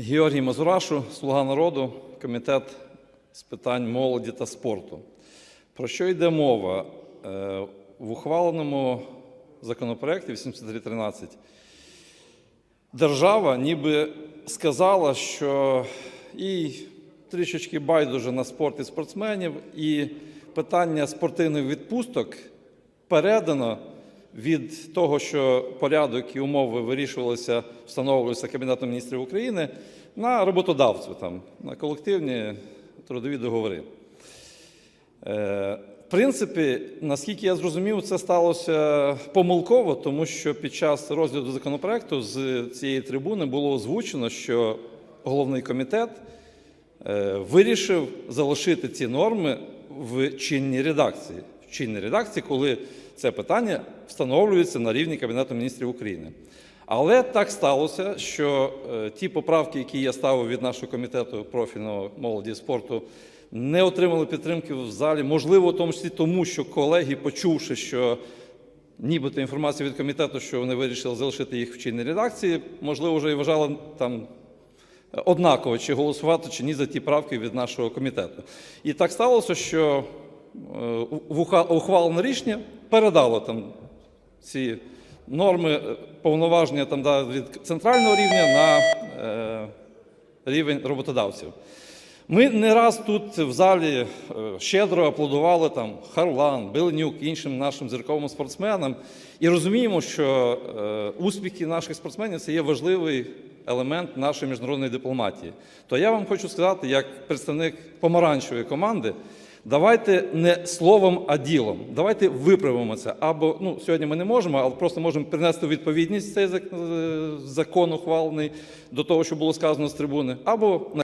Георгій Мазурашу, Слуга народу, комітет з питань молоді та спорту. Про що йде мова? Е, В ухваленому законопроекті 8313 держава ніби сказала, що їй трішечки байдуже на спорт і спортсменів, і питання спортивних відпусток передано від того, що порядок і умови вирішувалися, встановлювалися Кабінетом міністрів України на роботодавцю, там, на колективні трудові договори. Е, В принципі, наскільки я зрозумів, це сталося помилково, тому що під час розгляду законопроекту з цієї трибуни було озвучено, що головний комітет е, вирішив залишити ці норми в чинній редакції. Чинній редакції, коли це питання встановлюється на рівні Кабінету міністрів України. Але так сталося, що е, ті поправки, які я ставив від нашого комітету профільного молоді і спорту, не отримали підтримки в залі. Можливо, в тому числі тому, що колеги, почувши, що нібито інформація від комітету, що вони вирішили залишити їх в чинній редакції, можливо, вже і вважали там однаково, чи голосувати, чи ні за ті правки від нашого комітету. І так сталося, що ухвалене рішення передало там ці норми е, повноваження там, да, від центрального рівня на е, рівень роботодавців. Ми не раз тут в залі е, щедро аплодували там Харлан, Беленюк, іншим нашим зірковим спортсменам і розуміємо, що е, успіхи наших спортсменів це є важливий елемент нашої міжнародної дипломатії. То я вам хочу сказати, як представник помаранчевої команди, давайте не словом, а ділом. Давайте виправимо це. Або ну сьогодні ми не можемо, але просто можемо принести відповідність цей е, закон ухвалений до того, що було сказано з трибуни, або на